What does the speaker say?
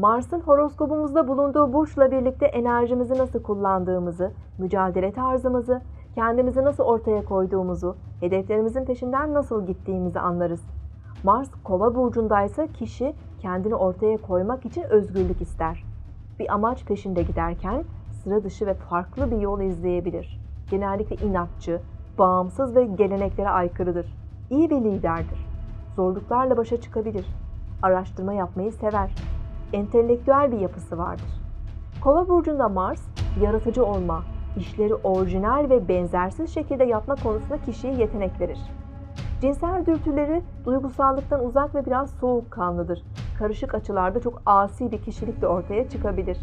Mars'ın horoskopumuzda bulunduğu burçla birlikte enerjimizi nasıl kullandığımızı, mücadele tarzımızı, kendimizi nasıl ortaya koyduğumuzu, hedeflerimizin peşinden nasıl gittiğimizi anlarız. Mars Kova burcundaysa kişi kendini ortaya koymak için özgürlük ister. Bir amaç peşinde giderken sıra dışı ve farklı bir yol izleyebilir. Genellikle inatçı, bağımsız ve geleneklere aykırıdır. İyi bir liderdir. Zorluklarla başa çıkabilir. Araştırma yapmayı sever. Entelektüel bir yapısı vardır. Kova burcunda Mars, yaratıcı olma, işleri orijinal ve benzersiz şekilde yapma konusunda kişiye yetenek verir. Cinsel dürtüleri duygusallıktan uzak ve biraz soğukkanlıdır. Karışık açılarda çok asi bir kişilik de ortaya çıkabilir.